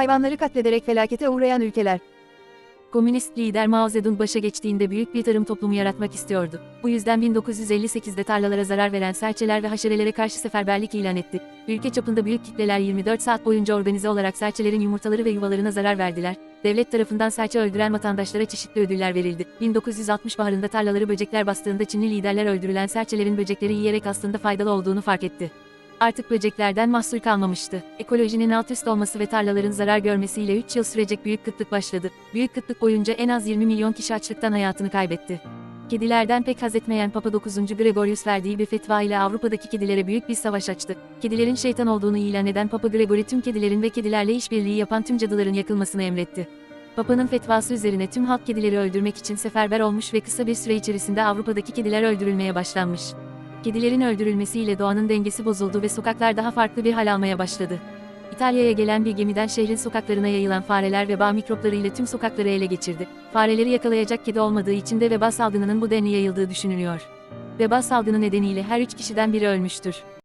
Hayvanları katlederek felakete uğrayan ülkeler. Komünist lider Mao Zedong başa geçtiğinde büyük bir tarım toplumu yaratmak istiyordu. Bu yüzden 1958'de tarlalara zarar veren serçeler ve haşerelere karşı seferberlik ilan etti. Ülke çapında büyük kitleler 24 saat boyunca organize olarak serçelerin yumurtaları ve yuvalarına zarar verdiler. Devlet tarafından serçe öldüren vatandaşlara çeşitli ödüller verildi. 1960 baharında tarlaları böcekler bastığında Çinli liderler öldürülen serçelerin böcekleri yiyerek aslında faydalı olduğunu fark etti. Artık böceklerden mahsul kalmamıştı. Ekolojinin alt üst olması ve tarlaların zarar görmesiyle 3 yıl sürecek büyük kıtlık başladı. Büyük kıtlık boyunca en az 20 milyon kişi açlıktan hayatını kaybetti. Kedilerden pek haz etmeyen Papa 9. Gregorius verdiği bir fetva ile Avrupa'daki kedilere büyük bir savaş açtı. Kedilerin şeytan olduğunu ilan eden Papa Gregory tüm kedilerin ve kedilerle işbirliği yapan tüm cadıların yakılmasını emretti. Papa'nın fetvası üzerine tüm halk kedileri öldürmek için seferber olmuş ve kısa bir süre içerisinde Avrupa'daki kediler öldürülmeye başlanmış. Kedilerin öldürülmesiyle doğanın dengesi bozuldu ve sokaklar daha farklı bir hal almaya başladı. İtalya'ya gelen bir gemiden şehrin sokaklarına yayılan fareler veba mikropları ile tüm sokakları ele geçirdi. Fareleri yakalayacak kedi olmadığı için de veba salgınının bu denli yayıldığı düşünülüyor. Veba salgını nedeniyle her üç kişiden biri ölmüştür.